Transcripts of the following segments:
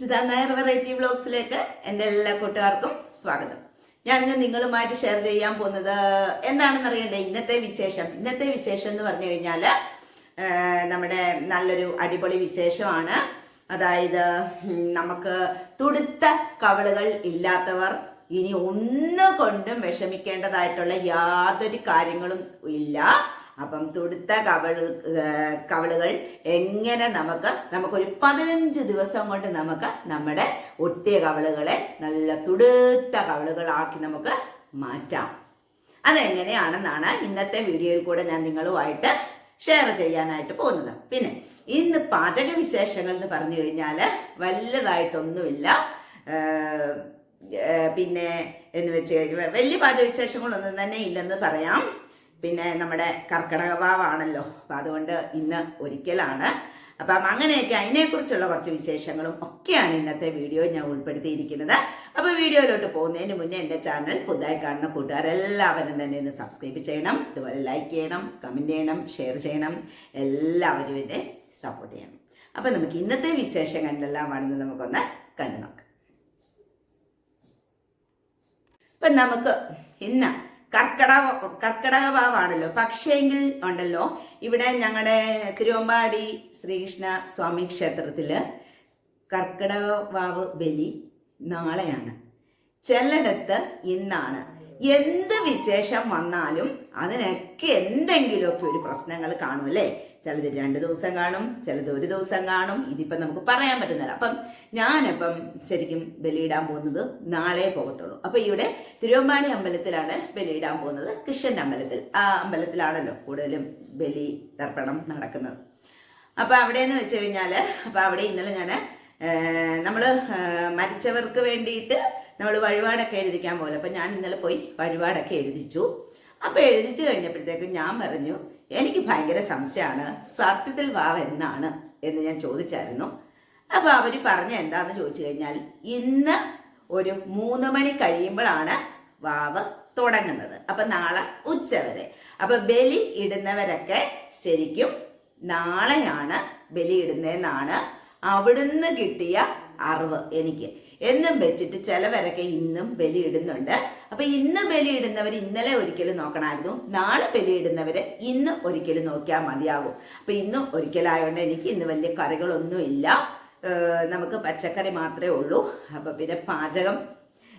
ചിതാ Nair variety വ്ളോഗ്സിലേക്ക് എന്റെ എല്ലാ കൂട്ടുകാർക്കും സ്വാഗതം. ഞാനിന്ന് നിങ്ങളുമായിട്ട് ഷെയർ ചെയ്യാൻ പോകുന്നത് എന്താണെന്ന് അറിയണ്ടേ? ഇന്നത്തെ വിശേഷം. ഇന്നത്തെ വിശേഷം എന്ന് പറഞ്ഞു കഴിഞ്ഞാൽ നമ്മുടെ നല്ലൊരു അടിപൊളി വിശേഷമാണ്. അതായത് നമുക്ക് തുടുത്ത കവളുകൾ ഇല്ലാത്തവർ ഇനി ഒന്നുകൊണ്ടും വിഷമിക്കേണ്ടതായിട്ടുള്ള യാതൊരു കാര്യങ്ങളും ഇല്ല. അപ്പം തുടുത്ത കവൾ കവളുകൾ എങ്ങനെ നമുക്ക് നമുക്കൊരു പതിനഞ്ച് ദിവസം കൊണ്ട് നമുക്ക് നമ്മുടെ ഒട്ടിയ കവളുകളെ നല്ല തുടുത്ത കവളുകളാക്കി നമുക്ക് മാറ്റാം. അതെങ്ങനെയാണെന്നാണ് ഇന്നത്തെ വീഡിയോയിൽ കൂടെ ഞാൻ നിങ്ങളുമായിട്ട് ഷെയർ ചെയ്യാനായിട്ട് പോകുന്നത്. പിന്നെ ഇന്ന് പാചക വിശേഷങ്ങൾ എന്ന് പറഞ്ഞു കഴിഞ്ഞാൽ വലുതായിട്ടൊന്നുമില്ല. പിന്നെ എന്ന് വെച്ച് കഴിഞ്ഞാൽ വലിയ പാചക വിശേഷങ്ങളൊന്നും തന്നെ ഇല്ലെന്ന് പറയാം. പിന്നെ നമ്മുടെ കർക്കിടക വാവാണല്ലോ അപ്പം അതുകൊണ്ട് ഇന്ന് ഒരിക്കലാണ്. അപ്പം അങ്ങനെയൊക്കെ അതിനെക്കുറിച്ചുള്ള കുറച്ച് വിശേഷങ്ങളും ഒക്കെയാണ് ഇന്നത്തെ വീഡിയോ ഞാൻ ഉൾപ്പെടുത്തിയിരിക്കുന്നത്. അപ്പോൾ വീഡിയോയിലോട്ട് പോകുന്നതിന് മുന്നേ എന്റെ ചാനൽ പുതുതായി കാണുന്ന കൂട്ടുകാരെല്ലാവരും തന്നെ ഒന്ന് സബ്സ്ക്രൈബ് ചെയ്യണം അതുപോലെ ലൈക്ക് ചെയ്യണം കമന്റ് ചെയ്യണം ഷെയർ ചെയ്യണം എല്ലാവരും എന്നെ സപ്പോർട്ട് ചെയ്യണം. അപ്പം നമുക്ക് ഇന്നത്തെ വിശേഷങ്ങൾ വേണമെന്ന് നമുക്കൊന്ന് കണ്ടു നോക്കാം. അപ്പം നമുക്ക് ഇന്ന് കർക്കടക കർക്കടക വാവാണല്ലോ പക്ഷേങ്കിൽ ഉണ്ടല്ലോ ഇവിടെ ഞങ്ങളുടെ തിരുവമ്പാടി ശ്രീകൃഷ്ണ സ്വാമി ക്ഷേത്രത്തിൽ കർക്കടക വാവ് ബലി നാളെയാണ്. ചിലയിടത്ത് ഇന്നാണ്. എന്ത് വിശേഷം വന്നാലും അതിനൊക്കെ എന്തെങ്കിലുമൊക്കെ ഒരു പ്രശ്നങ്ങൾ കാണും അല്ലേ? ചിലത് രണ്ട് ദിവസം കാണും ചിലത് ഒരു ദിവസം കാണും. ഇതിപ്പം നമുക്ക് പറയാൻ പറ്റുന്നില്ല. അപ്പം ഞാനിപ്പം ശരിക്കും ബലിയിടാൻ പോകുന്നത് നാളെ പോകത്തുള്ളൂ. അപ്പം ഇവിടെ തിരുവമ്പാണി അമ്പലത്തിലാണ് ബലിയിടാൻ പോകുന്നത്. കൃഷ്ണന്റെ അമ്പലത്തിൽ. ആ അമ്പലത്തിലാണല്ലോ കൂടുതലും ബലി തർപ്പണം നടക്കുന്നത്. അപ്പോൾ അവിടെയെന്ന് വെച്ച് കഴിഞ്ഞാൽ അപ്പോൾ അവിടെ ഇന്നലെ ഞാൻ നമ്മൾ മരിച്ചവർക്ക് വേണ്ടിയിട്ട് നമ്മൾ വഴിപാടൊക്കെ എഴുതിക്കാൻ പോലെ അപ്പം ഞാൻ ഇന്നലെ പോയി വഴിപാടൊക്കെ എഴുതിച്ചു. അപ്പോൾ എഴുതിച്ചു കഴിഞ്ഞപ്പോഴത്തേക്കും ഞാൻ പറഞ്ഞു എനിക്ക് ഭയങ്കര സംശയമാണ്. സത്യത്തിൽ വാവ് എന്നാണ് എന്ന് ഞാൻ ചോദിച്ചായിരുന്നു. അപ്പോൾ അവർ പറഞ്ഞ എന്താന്ന് ചോദിച്ചു കഴിഞ്ഞാൽ ഇന്ന് ഒരു മൂന്ന് മണി കഴിയുമ്പോഴാണ് വാവ് തുടങ്ങുന്നത്. അപ്പൊ നാളെ ഉച്ച വരെ. അപ്പൊ ബലി ഇടുന്നവരൊക്കെ ശരിക്കും നാളെയാണ് ബലി ഇടുന്നതെന്നാണ് അവിടുന്ന് കിട്ടിയ അറിവ് എനിക്ക്. എന്നും വെച്ചിട്ട് ചിലവരൊക്കെ ഇന്നും ബലിയിടുന്നുണ്ട്. അപ്പൊ ഇന്ന് ബലിയിടുന്നവർ ഇന്നലെ ഒരിക്കലും നോക്കണമായിരുന്നു. നാളെ ബലിയിടുന്നവരെ ഇന്ന് ഒരിക്കലും നോക്കിയാൽ മതിയാകും. അപ്പൊ ഇന്ന് ഒരിക്കലായോണ്ട് എനിക്ക് ഇന്ന് വലിയ കറികളൊന്നും ഇല്ല നമുക്ക് പച്ചക്കറി മാത്രമേ ഉള്ളൂ. അപ്പൊ പിന്നെ പാചകം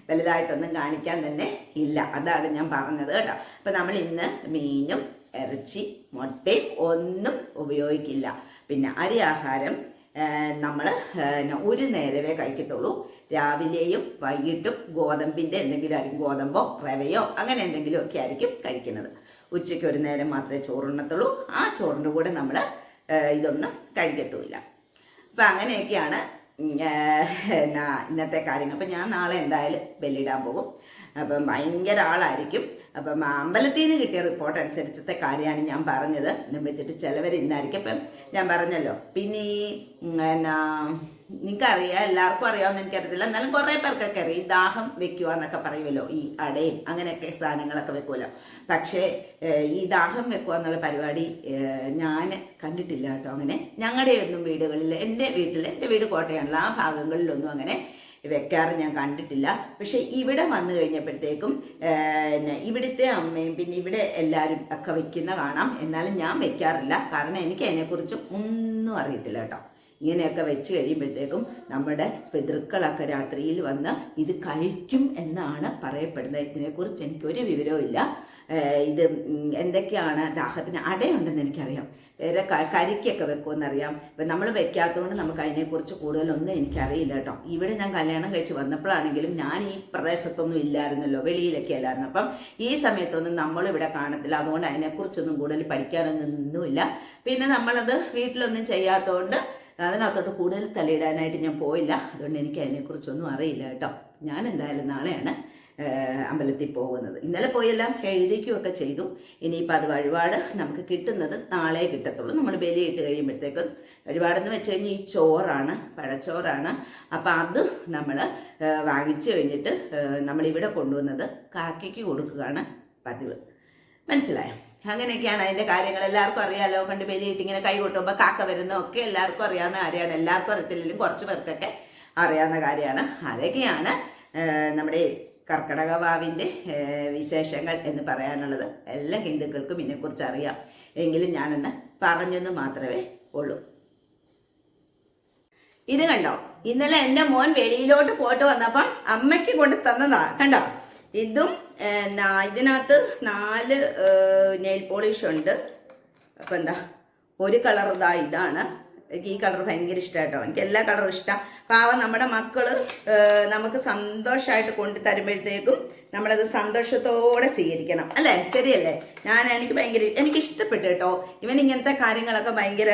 വലുതായിട്ടൊന്നും കാണിക്കാൻ തന്നെ ഇല്ല. അതാണ് ഞാൻ പറഞ്ഞത് കേട്ടോ. അപ്പം നമ്മൾ ഇന്ന് മീനും ഇറച്ചി മുട്ടയും ഒന്നും ഉപയോഗിക്കില്ല. പിന്നെ അരി ആഹാരം നമ്മൾ ഒരു നേരമേ കഴിക്കത്തുള്ളൂ. രാവിലെയും വൈകിട്ടും ഗോതമ്പിന്റെ എന്തെങ്കിലും ആയിരിക്കും ഗോതമ്പോ റവയോ അങ്ങനെ എന്തെങ്കിലും ഒക്കെ ആയിരിക്കും കഴിക്കുന്നത്. ഉച്ചയ്ക്ക് ഒരു നേരം മാത്രമേ ചോറുണ്ണത്തുള്ളൂ. ആ ചോറിന്റെ കൂടെ നമ്മൾ ഇതൊന്നും കഴിക്കത്തുമില്ല. അപ്പം അങ്ങനെയൊക്കെയാണ് എന്നാ ഇന്നത്തെ കാര്യങ്ങൾ. അപ്പം ഞാൻ നാളെ എന്തായാലും ബലിയിടാൻ പോകും. അപ്പം ഭയങ്കര ആളായിരിക്കും. അപ്പം അമ്പലത്തിൽ നിന്ന് കിട്ടിയ റിപ്പോർട്ട് അനുസരിച്ചത്തെ കാര്യമാണ് ഞാൻ പറഞ്ഞത്. എന്നും വെച്ചിട്ട് ചിലവർ ഇന്നായിരിക്കും. അപ്പം ഞാൻ പറഞ്ഞല്ലോ. പിന്നെ ഈ എന്നാ നിങ്ങൾക്കറിയാം എല്ലാവർക്കും അറിയാമെന്ന് എനിക്കറിയത്തില്ല. എന്നാലും കുറേ പേർക്കൊക്കെ അറിയാം ഈ ദാഹം വെക്കുക എന്നൊക്കെ പറയുമല്ലോ ഈ അടയും അങ്ങനെയൊക്കെ സാധനങ്ങളൊക്കെ വെക്കുമല്ലോ. പക്ഷേ ഈ ദാഹം വെക്കുക എന്നുള്ള പരിപാടി ഞാൻ കണ്ടിട്ടില്ല കേട്ടോ അങ്ങനെ. ഞങ്ങളുടെ ഒന്നും വീടുകളിൽ എന്റെ വീട്ടിൽ എന്റെ വീട് കോട്ടയാണല്ലോ ആ ഭാഗങ്ങളിലൊന്നും അങ്ങനെ വെക്കാറ് ഞാൻ കണ്ടിട്ടില്ല. പക്ഷെ ഇവിടെ വന്നു കഴിഞ്ഞപ്പോഴത്തേക്കും ഇവിടുത്തെ അമ്മയും പിന്നെ ഇവിടെ എല്ലാവരും ഒക്കെ വെക്കുന്ന കാണാം. എന്നാലും ഞാൻ വെക്കാറില്ല. കാരണം എനിക്ക് അതിനെക്കുറിച്ച് ഒന്നും അറിയത്തില്ല കേട്ടോ. ഇങ്ങനെയൊക്കെ വെച്ച് കഴിയുമ്പോഴത്തേക്കും നമ്മുടെ പിതൃക്കളൊക്കെ രാത്രിയിൽ വന്ന് ഇത് കഴിക്കും എന്നാണ് പറയപ്പെടുന്നത്. ഇതിനെക്കുറിച്ച് എനിക്കൊരു വിവരവും ഇല്ല. ഇത് എന്തൊക്കെയാണ് ദാഹത്തിന് അടയുണ്ടെന്ന് എനിക്കറിയാം. വേറെ കരിക്കൊക്കെ വെക്കുമെന്നറിയാം ഇപ്പം നമ്മൾ വെക്കാത്തതുകൊണ്ട് നമുക്ക് അതിനെക്കുറിച്ച് കൂടുതലൊന്നും എനിക്കറിയില്ല കേട്ടോ. ഇവിടെ ഞാൻ കല്യാണം കഴിച്ച് വന്നപ്പോഴാണെങ്കിലും ഞാൻ ഈ പ്രദേശത്തൊന്നും ഇല്ലായിരുന്നല്ലോ വെളിയിലൊക്കെ അല്ലായിരുന്നു. അപ്പം ഈ സമയത്തൊന്നും നമ്മളിവിടെ കാണത്തില്ല. അതുകൊണ്ട് അതിനെക്കുറിച്ചൊന്നും കൂടുതൽ പഠിക്കാനൊന്നും ഒന്നുമില്ല. പിന്നെ നമ്മളത് വീട്ടിലൊന്നും ചെയ്യാത്തതുകൊണ്ട് അതിനകത്തോട്ട് കൂടുതൽ തലയിടാനായിട്ട് ഞാൻ പോയില്ല. അതുകൊണ്ട് എനിക്ക് അതിനെക്കുറിച്ചൊന്നും അറിയില്ല കേട്ടോ. ഞാൻ എന്തായാലും നാളെയാണ് അമ്പലത്തിൽ പോകുന്നത്. ഇന്നലെ പോയെല്ലാം എഴുതിക്കുകയൊക്കെ ചെയ്തു. ഇനിയിപ്പോൾ അത് വഴിപാട് നമുക്ക് കിട്ടുന്നത് നാളെ കിട്ടത്തുള്ളൂ. നമ്മൾ ബലിയിട്ട് കഴിയുമ്പോഴത്തേക്കും വഴിപാടെന്ന് വെച്ച് കഴിഞ്ഞാൽ ഈ ചോറാണ് പഴച്ചോറാണ്. അപ്പം അത് നമ്മൾ വാങ്ങിച്ചു കഴിഞ്ഞിട്ട് നമ്മളിവിടെ കൊണ്ടുവന്നത് കാക്കയ്ക്ക് കൊടുക്കുകയാണ് പതിവ്. മനസ്സിലായോ? അങ്ങനെയൊക്കെയാണ് അതിന്റെ കാര്യങ്ങൾ. എല്ലാവർക്കും അറിയാലോ പണ്ട് ബലിയിട്ട് ഇങ്ങനെ കൈ കൊട്ടുമ്പോൾ കാക്ക വരുന്ന ഒക്കെ എല്ലാവർക്കും അറിയാവുന്ന കാര്യമാണ്. എല്ലാവർക്കും അറിയത്തില്ലെങ്കിലും കുറച്ച് പേർക്കൊക്കെ അറിയാവുന്ന കാര്യമാണ്. അതൊക്കെയാണ് നമ്മുടെ കർക്കടക വാവിന്റെ വിശേഷങ്ങൾ എന്ന് പറയാനുള്ളത്. എല്ലാ ഹിന്ദുക്കൾക്കും ഇതിനെക്കുറിച്ച് അറിയാം. എങ്കിലും ഞാനൊന്ന് പറഞ്ഞെന്ന് മാത്രമേ ഉള്ളൂ. ഇത് കണ്ടോ? ഇന്നലെ എന്റെ മോൻ വെളിയിലോട്ട് പോയിട്ട് വന്നപ്പോൾ അമ്മയ്ക്ക് കൊണ്ട് തന്നതാ. കണ്ടോ? ഇതും ഇതിനകത്ത് നാല് നെയിൽ പോളിഷ് ഉണ്ട്. അപ്പം എന്താ ഒരു കളർ ഇതാ ഇതാണ്. എനിക്ക് ഈ കളർ ഭയങ്കര ഇഷ്ടമായിട്ടോ എനിക്ക് എല്ലാ കളറും ഇഷ്ടം. പാവം നമ്മുടെ മക്കൾ ഏ, നമുക്ക് സന്തോഷമായിട്ട് കൊണ്ടു തരുമ്പോഴത്തേക്കും നമ്മളത് സന്തോഷത്തോടെ സ്വീകരിക്കണം. അല്ലേ? ശരിയല്ലേ? ഞാൻ എനിക്ക് ഭയങ്കര എനിക്ക് ഇഷ്ടപ്പെട്ടു കേട്ടോ. ഇവൻ ഇങ്ങനത്തെ കാര്യങ്ങളൊക്കെ ഭയങ്കര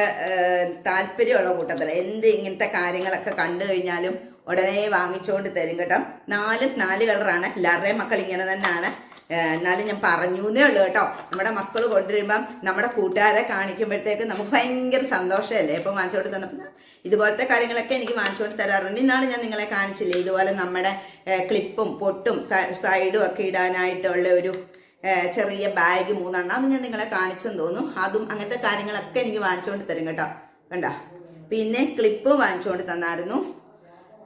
താല്പര്യമുള്ള കൂട്ടത്തിൽ. എന്ത് ഇങ്ങനത്തെ കാര്യങ്ങളൊക്കെ കണ്ടു കഴിഞ്ഞാലും ഉടനെ വാങ്ങിച്ചുകൊണ്ട് തരും കേട്ടോ. നാലും നാല് കളറാണ്. എല്ലാവരുടെയും മക്കൾ ഇങ്ങനെ തന്നെയാണ്. എന്നാലും ഞാൻ പറഞ്ഞു എന്നേ ഉള്ളൂ കേട്ടോ. നമ്മുടെ മക്കൾ കൊണ്ടുവരുമ്പം നമ്മുടെ കൂട്ടുകാരെ കാണിക്കുമ്പോഴത്തേക്ക് നമുക്ക് ഭയങ്കര സന്തോഷമല്ലേ? ഇപ്പം വാങ്ങിച്ചുകൊണ്ട് തന്നപ്പോൾ ഇതുപോലത്തെ കാര്യങ്ങളൊക്കെ എനിക്ക് വാങ്ങിച്ചുകൊണ്ട് തരാറുണ്ട്. ഇന്നാണ് ഞാൻ നിങ്ങളെ കാണിച്ചില്ലേ? ഇതുപോലെ നമ്മുടെ ക്ലിപ്പും പൊട്ടും സൈഡും ഒക്കെ ഇടാനായിട്ടുള്ള ഒരു ചെറിയ ബാഗ് മൂന്നെണ്ണം അത് ഞാൻ നിങ്ങളെ കാണിച്ചെന്ന് തോന്നും അതും അങ്ങനത്തെ കാര്യങ്ങളൊക്കെ എനിക്ക് വാങ്ങിച്ചുകൊണ്ട് തരും കേട്ടോ. കണ്ട? പിന്നെ ക്ലിപ്പ് വാങ്ങിച്ചുകൊണ്ട് തന്നായിരുന്നു.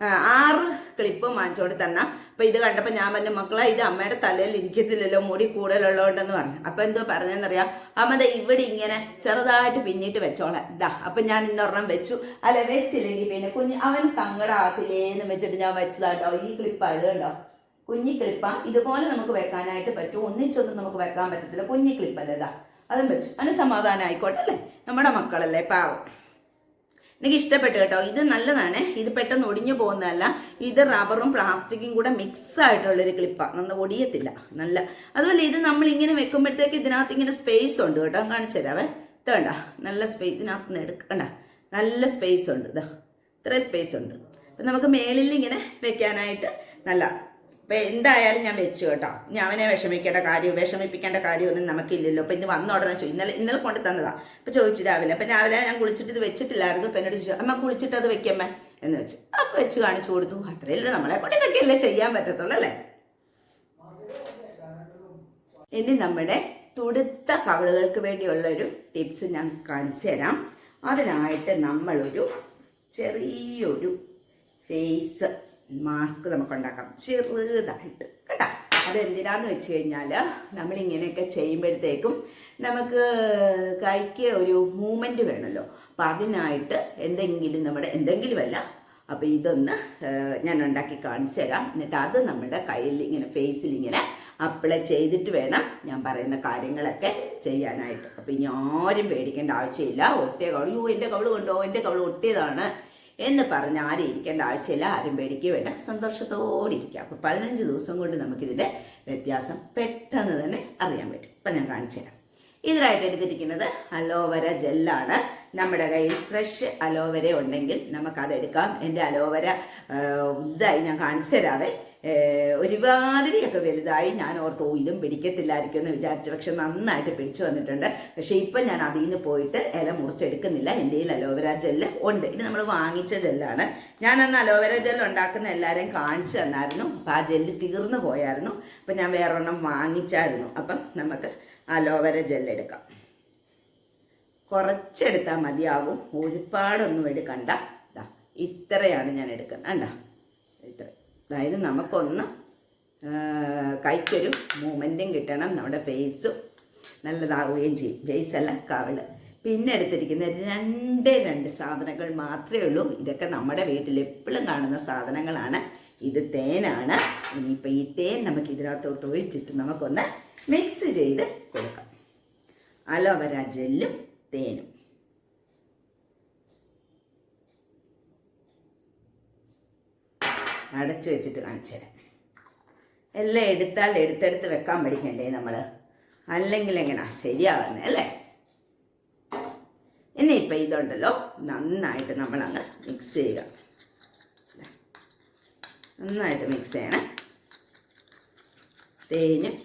ആറ് ക്ലിപ്പ് മാഞ്ചോട് തന്ന. അപ്പൊ ഇത് കണ്ടപ്പോ ഞാൻ പറഞ്ഞു മക്കളെ ഇത് അമ്മയുടെ തലയിൽ ഇരിക്കത്തില്ലല്ലോ മുടി കൂടുതലുള്ളതുകൊണ്ടെന്ന് പറഞ്ഞു. അപ്പൊ എന്തോ പറഞ്ഞെന്നറിയാം അമ്മ ദേ ഇവിടെ ഇങ്ങനെ ചെറുതായിട്ട് പിന്നിട്ട് വെച്ചോളെ. ഇതാ അപ്പൊ ഞാൻ ഇന്നൊരെണ്ണം വെച്ചു. അല്ല വെച്ചില്ലെങ്കിൽ പിന്നെ കുഞ്ഞ് അവൻ സങ്കടമാകത്തില്ലേന്ന് വെച്ചിട്ട് ഞാൻ വെച്ചതാട്ടോ ഈ ക്ലിപ്പായത് കണ്ടോ? കുഞ്ഞി ക്ലിപ്പാ ഇതുപോലെ നമുക്ക് വെക്കാനായിട്ട് പറ്റും. ഒന്നിച്ചൊന്നും നമുക്ക് വെക്കാൻ പറ്റത്തില്ല. കുഞ്ഞി ക്ലിപ്പല്ലേ ഇതാ അതും വെച്ചു. അതിന് സമാധാനം ആയിക്കോട്ടെ അല്ലേ? നമ്മുടെ മക്കളല്ലേ പാവം. എനിക്ക് ഇഷ്ടപ്പെട്ടു കേട്ടോ. ഇത് നല്ലതാണ്. ഇത് പെട്ടെന്ന് ഒടിഞ്ഞു പോകുന്നതല്ല. ഇത് റബ്ബറും പ്ലാസ്റ്റിക്കും കൂടെ മിക്സ് ആയിട്ടുള്ളൊരു ക്ലിപ്പാണ് നന്ന ഒടിയത്തില്ല. നല്ല. അതുപോലെ ഇത് നമ്മൾ ഇങ്ങനെ വെക്കുമ്പോഴത്തേക്ക് ഇതിനകത്ത് ഇങ്ങനെ സ്പേസ് ഉണ്ട് കേട്ടോ. കാണിച്ചു തരാവേ. ഇത് നല്ല സ്പേസ് ഇതിനകത്ത് നിന്ന് എടുക്കണ്ട നല്ല സ്പേസ് ഉണ്ട്. ഇതാ ഇത്രയും സ്പേസ് ഉണ്ട്. അപ്പം നമുക്ക് മേളിൽ ഇങ്ങനെ വെക്കാനായിട്ട് നല്ല എന്തായാലും ഞാൻ വെച്ചു കേട്ടോ. ഇനി അവനെ വിഷമിക്കേണ്ട കാര്യം വിഷമിപ്പിക്കേണ്ട കാര്യമൊന്നും നമുക്കില്ലല്ലോ. അപ്പം ഇന്ന് വന്ന ഉടനെ ചോദിച്ചു. ഇന്നലെ ഇന്നലെ കൊണ്ട് തന്നതാ. അപ്പം ചോദിച്ചു രാവിലെ. അപ്പം രാവിലെ ഞാൻ കുളിച്ചിട്ട് ഇത് വെച്ചിട്ടില്ലായിരുന്നു. അപ്പം എന്നോട് ചോദിച്ചു അമ്മ കുളിച്ചിട്ട് അത് വെക്കമ്മേ എന്ന് വെച്ച്. അപ്പം വെച്ച് കാണിച്ചു കൊടുത്തു. അത്രയല്ലേ നമ്മളെ കൊണ്ട് ഇതൊക്കെയല്ലേ ചെയ്യാൻ പറ്റത്തുള്ളൂ അല്ലേ? ഇനി നമ്മുടെ തുടുത്ത കവളുകൾക്ക് വേണ്ടിയുള്ള ഒരു ടിപ്സ് ഞാൻ കാണിച്ചു തരാം. അതിനായിട്ട് നമ്മളൊരു ചെറിയൊരു ഫേസ് മാസ്ക് നമുക്ക് ഉണ്ടാക്കാം ചെറുതായിട്ട് കേട്ടോ? അതെന്തിനാന്ന് വെച്ച് കഴിഞ്ഞാൽ നമ്മളിങ്ങനെയൊക്കെ ചെയ്യുമ്പോഴത്തേക്കും നമുക്ക് കൈക്ക് ഒരു മൂവ്മെന്റ് വേണമല്ലോ അപ്പം അതിനായിട്ട് എന്തെങ്കിലും നമ്മുടെ എന്തെങ്കിലുമല്ല അപ്പോൾ ഇതൊന്ന് ഞാൻ ഉണ്ടാക്കി കാണിച്ചു തരാം. എന്നിട്ട് അത് നമ്മുടെ കയ്യിൽ ഇങ്ങനെ ഫേസിൽ ഇങ്ങനെ അപ്ലൈ ചെയ്തിട്ട് വേണം ഞാൻ പറയുന്ന കാര്യങ്ങളൊക്കെ ചെയ്യാനായിട്ട്. അപ്പം ഇനി ആരും പേടിക്കേണ്ട ആവശ്യമില്ല. ഒട്ടിയ കവൾ യൂ എന്റെ കവൾ കൊണ്ടോ? എന്റെ കവൾ ഒട്ടിയതാണ്. എന്ന് പറഞ്ഞ് ആരും ഇരിക്കേണ്ട ആവശ്യമില്ല. ആരും പേടിക്കുക വേണ്ട. സന്തോഷത്തോടെ ഇരിക്കുക. അപ്പോൾ പതിനഞ്ച് ദിവസം കൊണ്ട് നമുക്കിതിന്റെ വ്യത്യാസം പെട്ടെന്ന് തന്നെ അറിയാൻ പറ്റും. അപ്പം ഞാൻ കാണിച്ചു തരാം. ഇതിനായിട്ട് എടുത്തിരിക്കുന്നത് അലോവര ജെല്ലാണ്. നമ്മുടെ കയ്യിൽ ഫ്രഷ് അലോവര ഉണ്ടെങ്കിൽ നമുക്കതെടുക്കാം. എന്റെ അലോവര ഇതായി ഞാൻ കാണിച്ചു തരാവേ. ഒരുമാതിരിയൊക്കെ വലുതായി ഞാൻ ഓർത്ത് "ഓ, ഇതും പിടിക്കത്തില്ലായിരിക്കും എന്ന് വിചാരിച്ചു. പക്ഷെ നന്നായിട്ട് പിടിച്ചു വന്നിട്ടുണ്ട് പക്ഷെ ഇപ്പം ഞാൻ അതിൽ നിന്ന് പോയിട്ട് ഇല മുറിച്ചെടുക്കുന്നില്ല. എന്റെ കയ്യിൽ അലോവേര ജെല്ല് ഉണ്ട്. ഇത് നമ്മൾ വാങ്ങിച്ച ജെല്ലാണ്. ഞാൻ അന്ന് അലോവേര ജെല്ല് ഉണ്ടാക്കുന്ന എല്ലാവരെയും കാണിച്ചു തന്നായിരുന്നു. അപ്പം ആ ജെല്ല് തീർന്നു പോയായിരുന്നു. അപ്പം ഞാൻ വേറൊരെണ്ണം വാങ്ങിച്ചായിരുന്നു. അപ്പം നമുക്ക് അലോവേര ജെല്ല് എടുക്കാം. കുറച്ചെടുത്താൽ മതിയാകും. ഒരുപാടൊന്നും എടുക്കണ്ട. ഇത്രയാണ് ഞാൻ എടുക്കുന്നത്. കണ്ട? ഇത്ര അതായത് നമുക്കൊന്ന് കൈക്കൊരു മൂമെന്റും കിട്ടണം. നമ്മുടെ ഫേസും നല്ലതാവുകയും ചെയ്യും. ഫേസ് അല്ല കവിൾ. പിന്നെ എടുത്തിരിക്കുന്ന രണ്ട് രണ്ട് സാധനങ്ങൾ മാത്രമേ ഉള്ളൂ. ഇതൊക്കെ നമ്മുടെ വീട്ടിൽ എപ്പോഴും കാണുന്ന സാധനങ്ങളാണ്. ഇത് തേനാണ്. ഇനിയിപ്പോൾ ഈ തേൻ നമുക്ക് ഇതിനകത്തോട്ട് ഒഴിച്ചിട്ട് നമുക്കൊന്ന് മിക്സ് ചെയ്ത് കൊടുക്കാം. അലോവര ജെല്ലും തേനും. അടച്ചു വെച്ചിട്ട് കാണിച്ചു തരാം. എല്ലാം എടുത്താൽ എടുത്തെടുത്ത് വെക്കാൻ പഠിക്കണ്ടേ നമ്മൾ അല്ലെങ്കിൽ എങ്ങനാ? ശരിയാകുന്നത് അല്ലേ? ഇനി ഇപ്പം ഇതുണ്ടല്ലോ. നന്നായിട്ട് നമ്മളങ്ങ് മിക്സ് ചെയ്യുക. നന്നായിട്ട് മിക്സ് ചെയ്യണേ. തേനും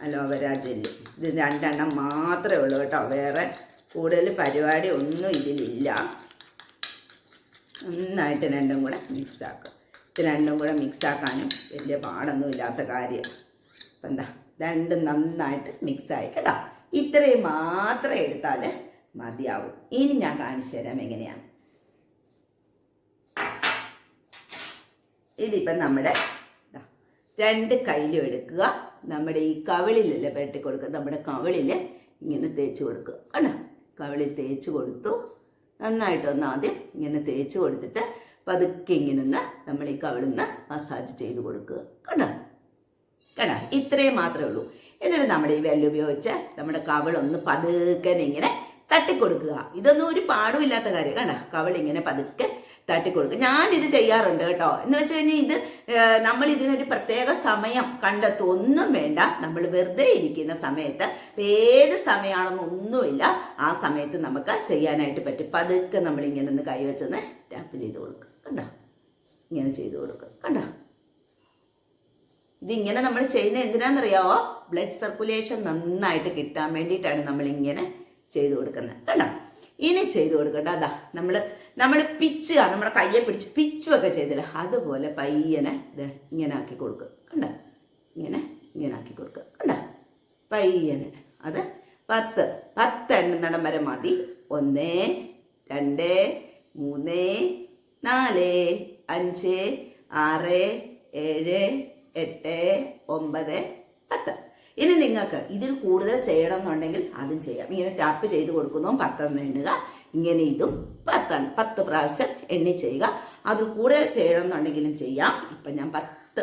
അലോവര ജെല്ലും ഇത് രണ്ടെണ്ണം മാത്രമേ ഉള്ളൂ കേട്ടോ. വേറെ കൂടുതൽ പരിപാടി ഒന്നും ഇതിലില്ല. നന്നായിട്ട് രണ്ടും കൂടെ മിക്സ് ഇത് രണ്ടും കൂടെ മിക്സാക്കാനും വലിയ പാടൊന്നും ഇല്ലാത്ത കാര്യം. അപ്പം എന്താ രണ്ടും നന്നായിട്ട് മിക്സായി കേട്ടോ. ഇത്രയും മാത്രം എടുത്താൽ മതിയാവും. ഇനി ഞാൻ കാണിച്ചു തരാം എങ്ങനെയാണ്. ഇതിപ്പം നമ്മുടെ രണ്ട് കയ്യിലും എടുക്കുക. നമ്മുടെ ഈ കവിളിലല്ലേ പെട്ടി കൊടുക്കുക. നമ്മുടെ കവിളിൽ ഇങ്ങനെ തേച്ച് കൊടുക്കുക. കണ്ടോ? കവിളിൽ തേച്ച് കൊടുത്തു. നന്നായിട്ടൊന്ന് ആദ്യം ഇങ്ങനെ തേച്ച് കൊടുത്തിട്ട് പതുക്കെ ഇങ്ങനെ ഒന്ന് നമ്മൾ ഈ കവിളുന്ന് മസാജ് ചെയ്ത് കൊടുക്കുക. കണ്ടോ? കണ്ടോ? ഇത്രയും മാത്രമേ ഉള്ളൂ. എന്നിട്ട് നമ്മുടെ ഈ വെല്ല് ഉപയോഗിച്ച് നമ്മുടെ കവിളൊന്ന് പതുക്കെ ഇങ്ങനെ തട്ടിക്കൊടുക്കുക. ഇതൊന്നും ഒരു പാടുമില്ലാത്ത കാര്യം. കണ്ടോ? കവിൾ ഇങ്ങനെ പതുക്കെ തട്ടിക്കൊടുക്കുക. ഞാനിത് ചെയ്യാറുണ്ട് കേട്ടോ. എന്ന് വെച്ച് കഴിഞ്ഞാൽ ഇത് നമ്മൾ ഇതിനൊരു പ്രത്യേക സമയം കണ്ടെത്തും. ഒന്നും വേണ്ട. നമ്മൾ വെറുതെ ഇരിക്കുന്ന സമയത്ത് ഏത് സമയമാണെന്നൊന്നുമില്ല ആ സമയത്ത് നമുക്ക് ചെയ്യാനായിട്ട് പറ്റും. പതുക്കെ നമ്മളിങ്ങനെ ഒന്ന് കൈവച്ചൊന്ന് ടാപ്പ് ചെയ്ത് കൊടുക്കുക. കണ്ടോ? ഇങ്ങനെ ചെയ്തു കൊടുക്കുക കണ്ട? ഇതിങ്ങനെ നമ്മൾ ചെയ്യുന്ന എന്തിനാണെന്നറിയാവോ? ബ്ലഡ് സർക്കുലേഷൻ നന്നായിട്ട് കിട്ടാൻ വേണ്ടിയിട്ടാണ് നമ്മൾ ഇങ്ങനെ ചെയ്തു കൊടുക്കുന്നത്. കണ്ടോ? ഇനി ചെയ്തു കൊടുക്കണ്ട. അതാ നമ്മൾ നമ്മൾ പിച്ചുക നമ്മുടെ കയ്യെ പിടിച്ച് പിച്ചുമൊക്കെ ചെയ്തില്ല? അതുപോലെ പയ്യനെ ഇത് ഇങ്ങനെ ആക്കി കൊടുക്കുക കണ്ട? ഇങ്ങനെ ഇങ്ങനെ ആക്കി കൊടുക്കുക കണ്ട? പയ്യനെ. അത് പത്ത്. പത്ത് എണ്ണം വരെ മതി. ഒന്ന് രണ്ട് മൂന്ന് നാല് അഞ്ച് ആറ് ഏഴ് എട്ട് ഒമ്പത് പത്ത്. ഇനി നിങ്ങൾക്ക് ഇതിൽ കൂടുതൽ ചെയ്യണം എന്നുണ്ടെങ്കിൽ അതും ചെയ്യാം. ഇങ്ങനെ ടാപ്പ് ചെയ്ത് കൊടുക്കുന്നു പത്തെണ്ണം എണ്ണുക ഇങ്ങനെ ഇതും പത്താണ് പത്ത് പ്രാവശ്യം എണ്ണി ചെയ്യുക. അതിൽ കൂടുതൽ ചെയ്യണം എന്നുണ്ടെങ്കിലും ചെയ്യാം. ഇപ്പം ഞാൻ പത്ത്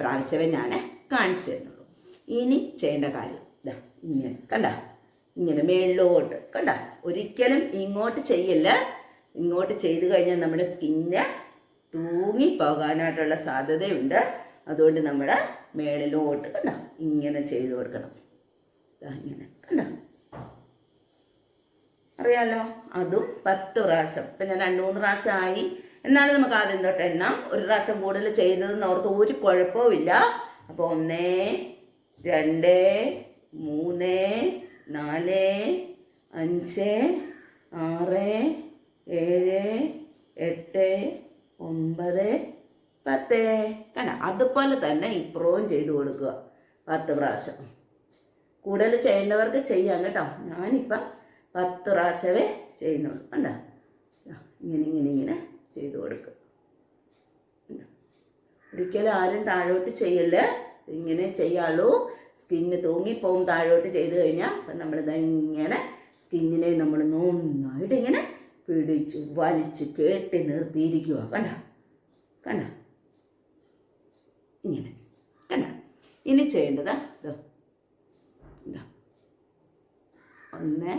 പ്രാവശ്യമേ ഞാൻ കാണിച്ചു തരുന്നുള്ളൂ. ഇനി ചെയ്യേണ്ട കാര്യം ഇതാ ഇങ്ങനെ കണ്ട? ഇങ്ങനെ മേളിലോട്ട് കണ്ട? ഒരിക്കലും ഇങ്ങോട്ട് ചെയ്യല്ല. ഇങ്ങോട്ട് ചെയ്ത് കഴിഞ്ഞാൽ നമ്മുടെ സ്കിന്ന് തൂങ്ങി പോകാനായിട്ടുള്ള സാധ്യതയുണ്ട്. അതുകൊണ്ട് നമ്മൾ മേളിലോട്ട് കണ്ട? ഇങ്ങനെ ചെയ്ത് കൊടുക്കണം. ഇങ്ങനെ കണ്ട? അറിയാലോ? അതും പത്ത് പ്രാവശ്യം. ഇപ്പം ഞാൻ രണ്ട് മൂന്ന് പ്രാവശ്യം ആയി. എന്നാലും നമുക്ക് ആദ്യം തൊട്ട് എണ്ണം. ഒരു പ്രാവശ്യം കൂടുതൽ ചെയ്തതെന്ന് ഓർത്ത് ഒരു കുഴപ്പവുമില്ല അപ്പോൾ ഒന്ന് രണ്ട് മൂന്ന് നാല് അഞ്ച് ആറ് ഏഴ് എട്ട് ഒമ്പത് പത്ത്. കണ്ട? അതുപോലെ തന്നെ ഇപ്പുറവും ചെയ്തു കൊടുക്കുക. പത്ത് പ്രാവശ്യം. കൂടുതൽ ചെയ്യേണ്ടവർക്ക് ചെയ്യാം കേട്ടോ. ഞാനിപ്പം പത്ത് പ്രാവശ്യമേ ചെയ്യുന്നുള്ളൂ. കണ്ട? ഇങ്ങനെ ഇങ്ങനെ ഇങ്ങനെ ചെയ്തു കൊടുക്കുക? ഒരിക്കലും ആരും താഴോട്ട് ചെയ്യല്ല. ഇങ്ങനെ ചെയ്യാളൂ. സ്കിന്ന് തൂങ്ങിപ്പോവും താഴോട്ട് ചെയ്ത് കഴിഞ്ഞാൽ അപ്പം നമ്മളിത് ഇങ്ങനെ സ്കിന്നിനെ നമ്മൾ നന്നായിട്ട് ഇങ്ങനെ പിടിച്ച് വലിച്ച് കെട്ടി നിർത്തിയിരിക്കുക കണ്ട? കണ്ട? ഇങ്ങനെ. കണ്ട? ഇനി ചെയ്യേണ്ടത് ഇതോ ഒന്ന്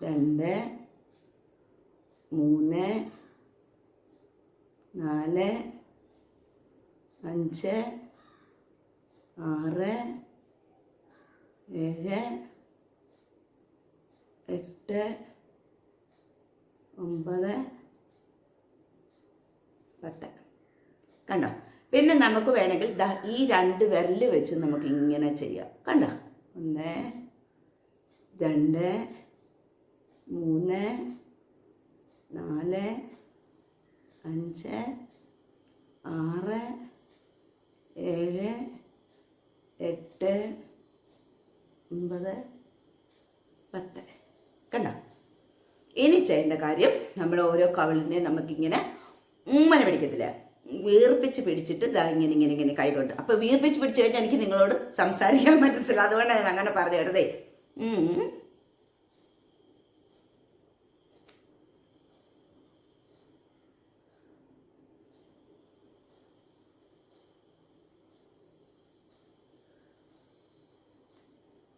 രണ്ട് മൂന്ന് നാല് അഞ്ച് ആറ് ഏഴ് എട്ട് ഒമ്പത് പത്ത്. കണ്ടോ? പിന്നെ നമുക്ക് വേണമെങ്കിൽ ഈ രണ്ട് വിരൽ വെച്ച് നമുക്ക് ഇങ്ങനെ ചെയ്യാം. കണ്ടോ? ഒന്ന് രണ്ട് മൂന്ന് നാല് അഞ്ച് ആറ് ഏഴ് എട്ട് ഒമ്പത് പത്ത്. കണ്ടോ? ഇനി ചെയ്യേണ്ട കാര്യം നമ്മൾ ഓരോ കവിളിനെ നമുക്കിങ്ങനെ ഉമ്മനെ പിടിക്കത്തില്ല. വീർപ്പിച്ച് പിടിച്ചിട്ട് ദാ ഇങ്ങനെ ഇങ്ങനെ ഇങ്ങനെ കൈകൊണ്ട്. അപ്പോൾ വീർപ്പിച്ച് പിടിച്ചു കഴിഞ്ഞാൽ എനിക്ക് നിങ്ങളോട് സംസാരിക്കാൻ പറ്റത്തില്ല. അതുകൊണ്ടാണ് ഞാൻ അങ്ങനെ പറഞ്ഞു കേട്ടതേ.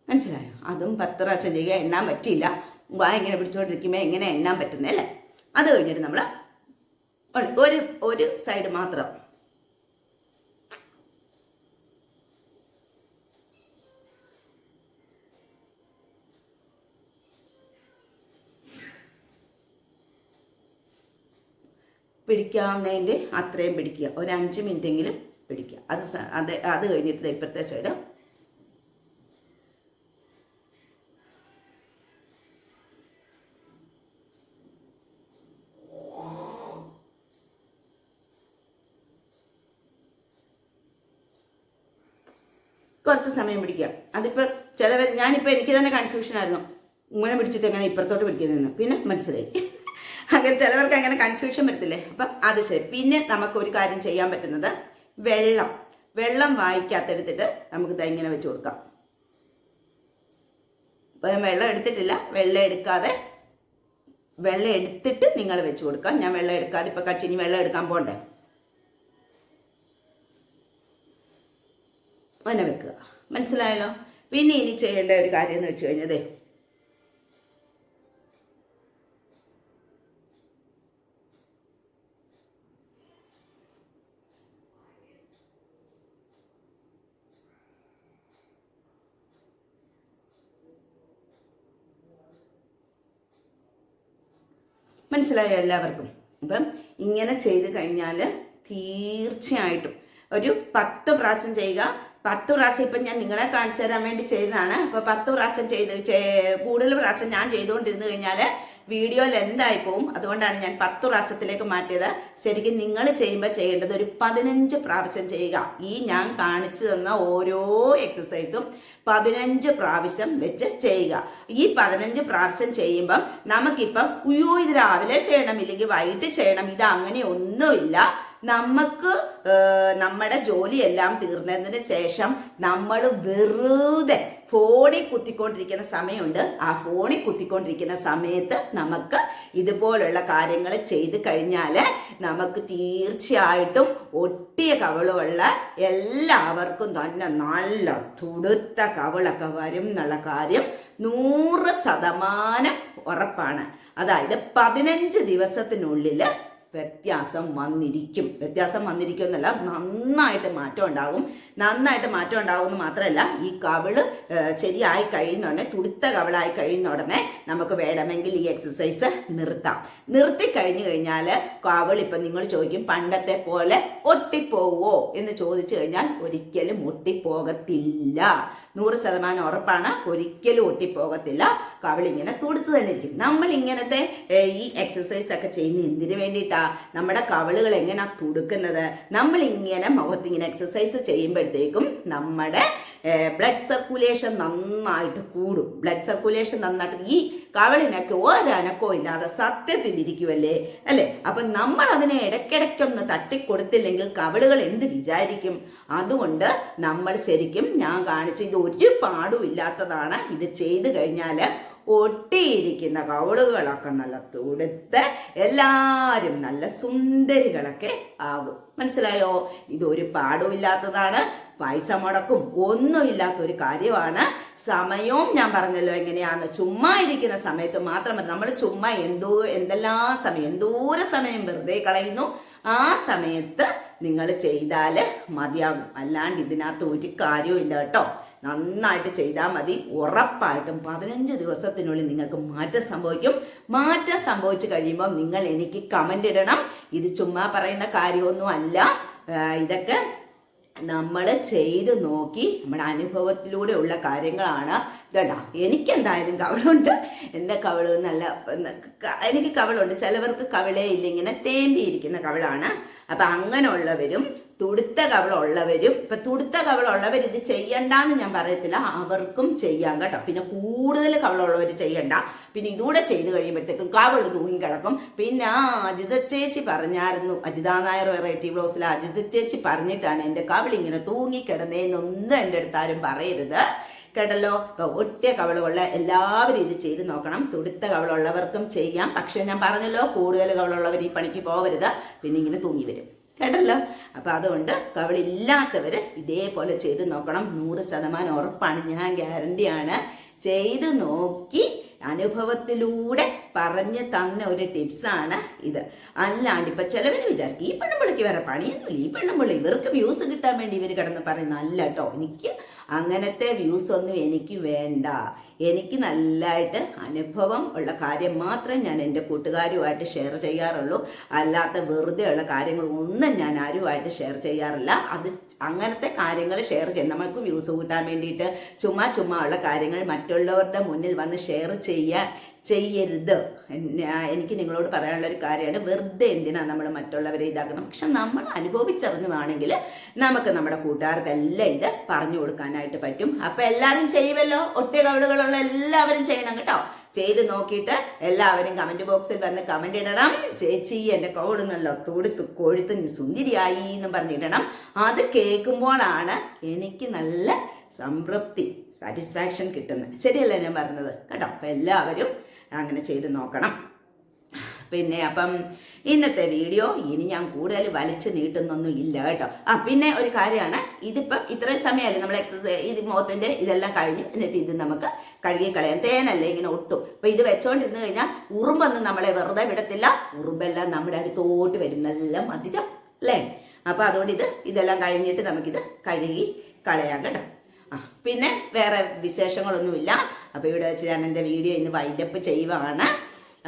മനസ്സിലായോ? അതും പത്ത് പ്രാവശ്യം ചെയ്യുക എണ്ണാൻ പറ്റിയില്ല. വായ ഇങ്ങനെ പിടിച്ചുകൊണ്ടിരിക്കുമ്പോൾ എങ്ങനെ എണ്ണാൻ പറ്റുന്നല്ലേ അത് കഴിഞ്ഞിട്ട് നമ്മൾ ഒരു ഒരു സൈഡ് മാത്രം. പിടിക്കാവുന്നതിന്റെ അത്രയും പിടിക്കുക. ഒരു അഞ്ച് മിനിറ്റെങ്കിലും പിടിക്കുക. അത് അത് അത് കഴിഞ്ഞിട്ട് ഇപ്പോഴത്തെ സൈഡ് സമയം പിടിക്കുക. അതിപ്പോൾ ചിലവർ ഞാനിപ്പോൾ എനിക്ക് തന്നെ കൺഫ്യൂഷൻ ആയിരുന്നു. ഇങ്ങനെ പിടിച്ചിട്ട് എങ്ങനെ ഇപ്പുറത്തോട്ട് പിടിക്കുന്നതെന്ന്. പിന്നെ മനസ്സിലായി. അങ്ങനെ ചിലവർക്ക് അങ്ങനെ കൺഫ്യൂഷൻ വരത്തില്ലേ? അപ്പം അത് ശരി. പിന്നെ നമുക്ക് ഒരു കാര്യം ചെയ്യാൻ പറ്റുന്നത് വെള്ളം. വെള്ളം വായിക്കാത്തെടുത്തിട്ട് നമുക്ക് ഇങ്ങനെ വെച്ച് കൊടുക്കാം. ഇപ്പം ഞാൻ വെള്ളം എടുത്തിട്ടില്ല. വെള്ളം എടുക്കാതെ വെള്ളം എടുത്തിട്ട് നിങ്ങൾ വെച്ച് കൊടുക്കാം ഞാൻ വെള്ളം എടുക്കാതെ ഇപ്പം കക്ഷി ഇനി വെള്ളം എടുക്കാൻ പോണ്ടേ? അങ്ങനെ വെക്കുക. മനസ്സിലായല്ലോ? പിന്നെ ഇനി ചെയ്യേണ്ട ഒരു കാര്യം എന്ന് വെച്ച് കഴിഞ്ഞതേ മനസ്സിലായോ എല്ലാവർക്കും? അപ്പം ഇങ്ങനെ ചെയ്ത് കഴിഞ്ഞാൽ തീർച്ചയായിട്ടും ഒരു പത്ത് പ്രാവശ്യം ചെയ്യുക. പത്ത് പ്രാവശ്യം ഇപ്പം ഞാൻ നിങ്ങളെ കാണിച്ചു തരാൻ വേണ്ടി ചെയ്തതാണ്. അപ്പോൾ പത്ത് പ്രാവശ്യം ചെയ്ത് കൂടുതൽ പ്രാവശ്യം ഞാൻ ചെയ്തുകൊണ്ടിരുന്നു കഴിഞ്ഞാൽ വീഡിയോയിൽ എന്തായി പോവും. അതുകൊണ്ടാണ് ഞാൻ പത്ത് പ്രാവശ്യത്തിലേക്ക് മാറ്റിയത്. ശരിക്കും നിങ്ങൾ ചെയ്യുമ്പോൾ ചെയ്യേണ്ടത് ഒരു പതിനഞ്ച് പ്രാവശ്യം ചെയ്യുക. ഈ ഞാൻ കാണിച്ചു തന്ന ഓരോ എക്സസൈസും പതിനഞ്ച് പ്രാവശ്യം വെച്ച് ചെയ്യുക. ഈ പതിനഞ്ച് പ്രാവശ്യം ചെയ്യുമ്പം നമുക്കിപ്പം ഉയ്യോ ഇത് രാവിലെ ചെയ്യണം ഇല്ലെങ്കിൽ വൈകിട്ട് ചെയ്യണം ഇത് അങ്ങനെ ഒന്നുമില്ല. നമുക്ക് നമ്മുടെ ജോലിയെല്ലാം തീർന്നതിന് ശേഷം നമ്മൾ വെറുതെ ഫോണിൽ കുത്തിക്കൊണ്ടിരിക്കുന്ന സമയമുണ്ട്. ആ ഫോണിൽ കുത്തിക്കൊണ്ടിരിക്കുന്ന സമയത്ത് നമുക്ക് ഇതുപോലുള്ള കാര്യങ്ങൾ ചെയ്ത് കഴിഞ്ഞാൽ നമുക്ക് തീർച്ചയായിട്ടും ഒട്ടിയ കവളുള്ള എല്ലാവർക്കും തന്നെ നല്ല തുടുത്ത കവളൊക്കെ വരും എന്നുള്ള കാര്യം നൂറ് ശതമാനം ഉറപ്പാണ്. അതായത് പതിനഞ്ച് ദിവസത്തിനുള്ളിൽ വ്യത്യാസം വന്നിരിക്കും. വ്യത്യാസം വന്നിരിക്കും എന്നല്ല നന്നായിട്ട് മാറ്റം ഉണ്ടാകും. നന്നായിട്ട് മാറ്റം ഉണ്ടാവുമെന്ന് മാത്രമല്ല ഈ കവിൾ ശരിയായി കഴിയുന്ന ഉടനെ തുടുത്ത കവിളായി കഴിയുന്ന ഉടനെ നമുക്ക് വേണമെങ്കിൽ ഈ എക്സസൈസ് നിർത്താം. നിർത്തി കഴിഞ്ഞു കഴിഞ്ഞാൽ കവിൾ ഇപ്പം നിങ്ങൾ ചോദിക്കും പണ്ടത്തെ പോലെ ഒട്ടിപ്പോവോ? എന്ന് ചോദിച്ചു കഴിഞ്ഞാൽ ഒരിക്കലും ഒട്ടിപ്പോകത്തില്ല. നൂറ് ശതമാനം ഉറപ്പാണ് ഒരിക്കലും ഒട്ടിപ്പോകത്തില്ല. കവിളിങ്ങനെ തുടുത്ത് തന്നെ ഇരിക്കും. നമ്മൾ ഇങ്ങനത്തെ ഈ എക്സസൈസ് ഒക്കെ ചെയ്യുന്ന എന്തിനു വേണ്ടിയിട്ടാ? നമ്മുടെ കവിളുകൾ എങ്ങനെയാ തുടുക്കുന്നത്? നമ്മൾ ഇങ്ങനെ മുഖത്ത് ഇങ്ങനെ എക്സസൈസ് ചെയ്യുമ്പോഴത്തേക്കും നമ്മുടെ ബ്ലഡ് സർക്കുലേഷൻ നന്നായിട്ട് കൂടും. ബ്ലഡ് സർക്കുലേഷൻ നന്നായിട്ട് ഈ കവളിനൊക്കെ ഒരനക്കോ ഇല്ലാതെ സത്യത്തിൽ ഇരിക്കുമല്ലേ അല്ലേ? അപ്പം നമ്മൾ അതിനെ ഇടയ്ക്കിടയ്ക്കൊന്ന് തട്ടിക്കൊടുത്തില്ലെങ്കിൽ കവളുകൾ എന്ത് വിചാരിക്കും? അതുകൊണ്ട് നമ്മൾ ശരിക്കും ഞാൻ കാണിച്ച ഇത് ഒരു പാടും ഇല്ലാത്തതാണ്. ഇത് ചെയ്തു കഴിഞ്ഞാൽ ഒട്ടിയിരിക്കുന്ന കൗളുകളൊക്കെ നല്ല തുടുത്ത് എല്ലാവരും നല്ല സുന്ദരികളൊക്കെ ആകും. മനസ്സിലായോ? ഇതൊരു പാടുമില്ലാത്തതാണ് പൈസ മുടക്കും ഒന്നുമില്ലാത്ത ഒരു കാര്യമാണ്. സമയവും ഞാൻ പറഞ്ഞല്ലോ എങ്ങനെയാന്ന്. ചുമ്മാ ഇരിക്കുന്ന സമയത്ത് മാത്രമല്ല നമ്മൾ ചുമ്മാ എന്തോ എന്തെല്ലാം സമയം എന്തോരം സമയം വെറുതെ കളയുന്നു ആ സമയത്ത് നിങ്ങൾ ചെയ്താൽ മതിയാകും. അല്ലാണ്ട് ഇതിനകത്ത് ഒരു കാര്യവും ഇല്ല കേട്ടോ. നന്നായിട്ട് ചെയ്താൽ മതി. ഉറപ്പായിട്ടും പതിനഞ്ച് ദിവസത്തിനുള്ളിൽ നിങ്ങൾക്ക് മാറ്റം സംഭവിക്കും. മാറ്റം സംഭവിച്ചു കഴിയുമ്പോൾ നിങ്ങൾ എനിക്ക് കമന്റ് ഇടണം. ഇത് ചുമ്മാ പറയുന്ന കാര്യമൊന്നും അല്ല. ഇതൊക്കെ നമ്മൾ ചെയ്ത് നോക്കി നമ്മുടെ അനുഭവത്തിലൂടെ ഉള്ള കാര്യങ്ങളാണ്. ഇതേട്ടാ എനിക്കെന്തായാലും കവളുണ്ട്. എന്റെ കവൾ നല്ല എനിക്ക് കവളുണ്ട്. ചിലവർക്ക് കവിളേ ഇല്ല. ഇങ്ങനെ തേമ്പിയിരിക്കുന്ന കവളാണ്. അപ്പം അങ്ങനെയുള്ളവരും തുടുത്ത കവളുള്ളവരും ഇപ്പം തുടുത്ത കവളുള്ളവർ ഇത് ചെയ്യണ്ടെന്ന് ഞാൻ പറയത്തില്ല. അവർക്കും ചെയ്യാം കേട്ടോ. പിന്നെ കൂടുതൽ കവളുള്ളവർ ചെയ്യണ്ട. പിന്നെ ഇതൂടെ ചെയ്ത് കഴിയുമ്പോഴത്തേക്കും കവൾ തൂങ്ങിക്കിടക്കും. പിന്നെ അജിത ചേച്ചി പറഞ്ഞായിരുന്നു അജിത നായർ വെറൈറ്റി ബ്ലോസിൽ അജിത ചേച്ചി പറഞ്ഞിട്ടാണ് എന്റെ കവൾ ഇങ്ങനെ തൂങ്ങിക്കിടന്നേന്നൊന്നും എന്റെ അടുത്ത് ആരും പറയരുത്. കേട്ടല്ലോ? ഇപ്പൊ ഒറ്റ കവളുള്ള എല്ലാവരും ഇത് ചെയ്ത് നോക്കണം. തുടുത്ത കവളുള്ളവർക്കും ചെയ്യാം. പക്ഷെ ഞാൻ പറഞ്ഞല്ലോ കൂടുതൽ കവളുള്ളവർ ഈ പണിക്ക് പോകരുത്. പിന്നെ ഇങ്ങനെ തൂങ്ങി വരും. കേട്ടല്ലോ? അപ്പോൾ അതുകൊണ്ട് കവളില്ലാത്തവര് ഇതേപോലെ ചെയ്ത് നോക്കണം. നൂറ് ശതമാനം ഉറപ്പാണ്. ഞാൻ ഗ്യാരണ്ടിയാണ് ചെയ്ത് നോക്കി അനുഭവത്തിലൂടെ പറഞ്ഞ് തന്ന ഒരു ടിപ്സാണ് ഇത്. അല്ലാണ്ട് ഇപ്പൊ ചിലവർ വിചാരിക്കും ഈ പെണ്ണുമ്പിളിക്ക് വേറെ പണിയൊന്നുമില്ല. ഈ പെണ്ണുമ്പിള്ളി ഇവർക്ക് വ്യൂസ് കിട്ടാൻ വേണ്ടി ഇവർ കിടന്ന് പറയുന്ന അല്ല കേട്ടോ. എനിക്ക് അങ്ങനത്തെ വ്യൂസ് ഒന്നും എനിക്ക് വേണ്ട. എനിക്ക് നല്ലതായിട്ട് അനുഭവം ഉള്ള കാര്യം മാത്രം ഞാൻ എന്റെ കൂട്ടുകാരുമായിട്ട് ഷെയർ ചെയ്യാറുള്ളൂ. അല്ലാത്ത വെറുതെ ഉള്ള കാര്യങ്ങൾ ഒന്നും ഞാൻ ആരുമായിട്ട് ഷെയർ ചെയ്യാറില്ല. അത് അങ്ങനത്തെ കാര്യങ്ങൾ ഷെയർ ചെയ്യാം നമുക്ക് വ്യൂസ് കൂട്ടാൻ വേണ്ടിയിട്ട് ചുമ്മാ ചുമ്മാ ഉള്ള കാര്യങ്ങൾ മറ്റുള്ളവരുടെ മുന്നിൽ വന്ന് ഷെയർ ചെയ്യാൻ ചെയ്യരുത്. എനിക്ക് നിങ്ങളോട് പറയാനുള്ള ഒരു കാര്യമാണ്. വെറുതെ എന്തിനാണ് നമ്മൾ മറ്റുള്ളവരെ ഇതാക്കണം പക്ഷെ നമ്മൾ അനുഭവിച്ചറിഞ്ഞതാണെങ്കിൽ നമുക്ക് നമ്മുടെ കൂട്ടുകാർക്കെല്ലാം ഇത് പറഞ്ഞു കൊടുക്കാനായിട്ട് പറ്റും. അപ്പം എല്ലാവരും ചെയ്യുമല്ലോ ഒറ്റ കവിളുകളുള്ള എല്ലാവരും ചെയ്യണം കേട്ടോ. ചെയ്ത് നോക്കിയിട്ട് എല്ലാവരും കമന്റ് ബോക്സിൽ വന്ന് കമന്റ് ഇടണം. ചേച്ചി എന്റെ കൗൾ നല്ല തൊടുത്ത് കൊഴുത്ത് സുന്ദരിയായി എന്നും പറഞ്ഞിടണം. അത് കേൾക്കുമ്പോഴാണ് എനിക്ക് നല്ല സംതൃപ്തി സാറ്റിസ്ഫാക്ഷൻ കിട്ടുന്നത്. ശരിയല്ലേ ഞാൻ പറഞ്ഞത്? കേട്ടോ. അപ്പം എല്ലാവരും അങ്ങനെ ചെയ്ത് നോക്കണം. പിന്നെ അപ്പം ഇന്നത്തെ വീഡിയോ ഇനി ഞാൻ കൂടുതൽ വലിച്ചു നീട്ടുന്നൊന്നും ഇല്ല കേട്ടോ. ആ പിന്നെ ഒരു കാര്യമാണ്. ഇതിപ്പം ഇത്രയും സമയമല്ലേ നമ്മൾ എക്സസൈസ് ഇത് മുഖത്തിന്റെ ഇതെല്ലാം കഴിഞ്ഞു എന്നിട്ട് ഇത് നമുക്ക് കഴുകി കളയാം തേനല്ലേ ഇങ്ങനെ ഒട്ടും. അപ്പം ഇത് വെച്ചോണ്ടിരുന്ന് കഴിഞ്ഞാൽ ഉറുമ്പൊന്നും നമ്മളെ വെറുതെ വിടത്തില്ല. ഉറുമ്പെല്ലാം നമ്മുടെ അടുത്തോട്ട് വരും. നല്ല മധുരം അല്ലേ? അപ്പം അതുകൊണ്ട് ഇത് ഇതെല്ലാം കഴിഞ്ഞിട്ട് നമുക്കിത് കഴുകി കളയാം കേട്ടോ. ആ പിന്നെ വേറെ വിശേഷങ്ങളൊന്നുമില്ല. അപ്പോൾ ഇവിടെ വെച്ച് ഞാൻ എന്റെ വീഡിയോ ഇന്ന് വൈൻഡപ്പ് ചെയ്യുവാണ്.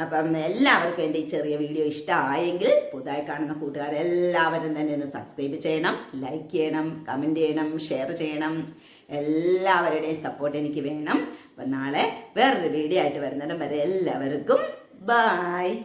അപ്പം എല്ലാവർക്കും എന്റെ ഈ ചെറിയ വീഡിയോ ഇഷ്ടമായെങ്കിൽ പുതുതായി കാണുന്ന കൂട്ടുകാരെല്ലാവരും തന്നെ ഒന്ന് സബ്സ്ക്രൈബ് ചെയ്യണം ലൈക്ക് ചെയ്യണം കമന്റ് ചെയ്യണം ഷെയർ ചെയ്യണം. എല്ലാവരുടെയും സപ്പോർട്ട് എനിക്ക് വേണം. അപ്പം നാളെ വേറൊരു വീഡിയോ ആയിട്ട് വരുന്നിടം വരെ എല്ലാവർക്കും ബായ്